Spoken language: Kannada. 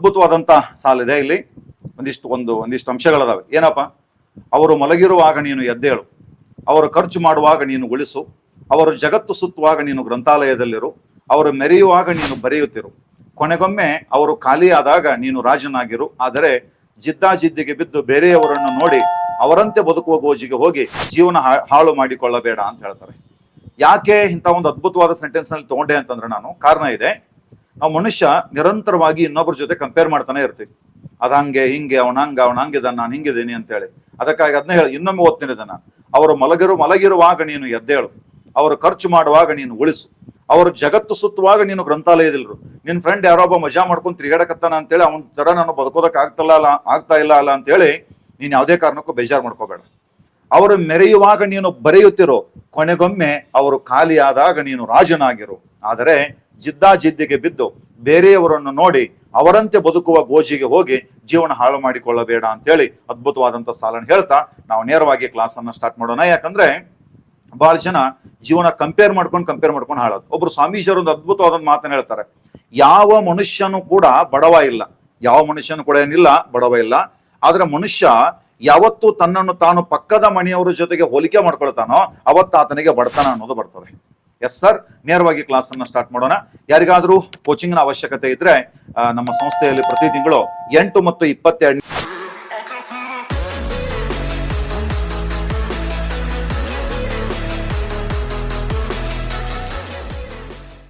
ಅದ್ಭುತವಾದಂತ ಸಾಲಿದೆ ಇಲ್ಲಿ ಒಂದಿಷ್ಟು ಒಂದು, ಒಂದಿಷ್ಟು ಅಂಶಗಳದಾವೆ. ಏನಪ್ಪ? ಅವರು ಮಲಗಿರುವಾಗ ನೀನು ಎದ್ದೇಳು. ಅವರು ಖರ್ಚು ಮಾಡುವಾಗ ನೀನು ಉಳಿಸು. ಅವರು ಜಗತ್ತು ಸುತ್ತುವಾಗ ನೀನು ಗ್ರಂಥಾಲಯದಲ್ಲಿರು. ಅವರು ಮೆರೆಯುವಾಗ ನೀನು ಬರೆಯುತ್ತಿರು. ಕೊನೆಗೊಮ್ಮೆ ಅವರು ಖಾಲಿಯಾದಾಗ ನೀನು ರಾಜನಾಗಿರು. ಆದರೆ ಜಿದ್ದಾಜಿದ್ದಿಗೆ ಬಿದ್ದು ಬೇರೆಯವರನ್ನು ನೋಡಿ ಅವರಂತೆ ಬದುಕುವ ಗೋಜಿಗೆ ಹೋಗಿ ಜೀವನ ಹಾಳು ಮಾಡಿಕೊಳ್ಳಬೇಡ ಅಂತ ಹೇಳ್ತಾರೆ. ಯಾಕೆ ಇಂಥ ಒಂದು ಅದ್ಭುತವಾದ ಸೆಂಟೆನ್ಸ್ನಲ್ಲಿ ತಗೊಂಡೆ ಅಂತಂದ್ರೆ ನಾನು ಕಾರಣ ಇದೆ. ನಾವು ಮನುಷ್ಯ ನಿರಂತರವಾಗಿ ಇನ್ನೊಬ್ಬರ ಜೊತೆ ಕಂಪೇರ್ ಮಾಡ್ತಾನೆ ಇರ್ತೀವಿ ಅದ ಹಂಗೆ, ಹಿಂಗೆ, ಅವನ ಹಂಗ, ಅವನ ಹಂಗಿದ್ದಾನ ನಾನು ಹಿಂಗಿದ್ದೀನಿ ಅಂತ ಹೇಳಿ ಅದಕ್ಕಾಗಿ ಅದನ್ನ ಹೇಳಿ, ಇನ್ನೊಮ್ಮೆ ಓದ್ತೀನಿ ಇದನ್ನ. ಅವರು ಮಲಗಿರು, ಮಲಗಿರುವಾಗ ನೀನು ಎದ್ದೇಳು. ಅವರು ಖರ್ಚು ಮಾಡುವಾಗ ನೀನು ಉಳಿಸು. ಅವರು ಜಗತ್ತು ಸುತ್ತುವಾಗ ನೀನು ಗ್ರಂಥಾಲಯದಿಲ್ರು ನಿನ್ ಫ್ರೆಂಡ್ ಯಾರೊಬ್ಬ ಮಜಾ ಮಾಡ್ಕೊಂಡು ತಿರುಗಾಡಕತ್ತಾನ ಅಂತೇಳಿ ಅವನ ತರ ನಾನು ಬದುಕೋದಕ್ಕೆ ಆಗ್ತಲ್ಲ ಅಲ್ಲ, ಆಗ್ತಾ ಇಲ್ಲ ಅಲ್ಲ ಅಂತೇಳಿ ನೀನು ಯಾವುದೇ ಕಾರಣಕ್ಕೂ ಬೇಜಾರು ಮಾಡ್ಕೋಬೇಡ. ಅವರು ಮೆರೆಯುವಾಗ ನೀನು ಬರೆಯುತ್ತಿರೋ, ಕೊನೆಗೊಮ್ಮೆ ಅವರು ಖಾಲಿಯಾದಾಗ ನೀನು ರಾಜನಾಗಿರು. ಆದರೆ ಜಿದ್ದಾಜಿದ್ದಿಗೆ ಬಿದ್ದು ಬೇರೆಯವರನ್ನು ನೋಡಿ ಅವರಂತೆ ಬದುಕುವ ಗೋಜಿಗೆ ಹೋಗಿ ಜೀವನ ಹಾಳು ಮಾಡಿಕೊಳ್ಳಬೇಡ ಅಂತೇಳಿ ಅದ್ಭುತವಾದಂತ ಸಾಲನ್ನು ಹೇಳ್ತಾ ನಾವು ನೇರವಾಗಿ ಕ್ಲಾಸ್ ಅನ್ನ ಸ್ಟಾರ್ಟ್ ಮಾಡೋಣ. ಯಾಕಂದ್ರೆ ಬಹಳ ಜನ ಜೀವನ ಕಂಪೇರ್ ಮಾಡ್ಕೊಂಡು ಕಂಪೇರ್ ಮಾಡ್ಕೊಂಡು ಹಾಳೋದು ಒಬ್ರು ಸ್ವಾಮೀಜಿಯವರು ಒಂದು ಅದ್ಭುತವಾದ ಮಾತನ್ನ ಹೇಳ್ತಾರೆ. ಯಾವ ಮನುಷ್ಯನು ಕೂಡ ಬಡವ ಇಲ್ಲ. ಯಾವ ಮನುಷ್ಯನು ಕೂಡ ಏನಿಲ್ಲ, ಬಡವ ಇಲ್ಲ. ಆದ್ರೆ ಮನುಷ್ಯ ಯಾವತ್ತು ತನ್ನನ್ನು ತಾನು ಪಕ್ಕದ ಮನೆಯವರ ಜೊತೆಗೆ ಹೋಲಿಕೆ ಮಾಡ್ಕೊಳ್ತಾನೋ ಅವತ್ತು ಆತನಿಗೆ ಬಡತನ ಅನ್ನೋದು ಬರ್ತದೆ. ಎಸ್ ಸರ್ ನೇರವಾಗಿ ಕ್ಲಾಸ್ ಅನ್ನ ಸ್ಟಾರ್ಟ್ ಮಾಡೋಣ. ಯಾರಿಗಾದ್ರೂ ಕೋಚಿಂಗ್ನ ಅವಶ್ಯಕತೆ ಇದ್ರೆ ನಮ್ಮ ಸಂಸ್ಥೆಯಲ್ಲಿ ಪ್ರತಿ ತಿಂಗಳು ಎಂಟು ಮತ್ತು ಇಪ್ಪತ್ತೆರಡು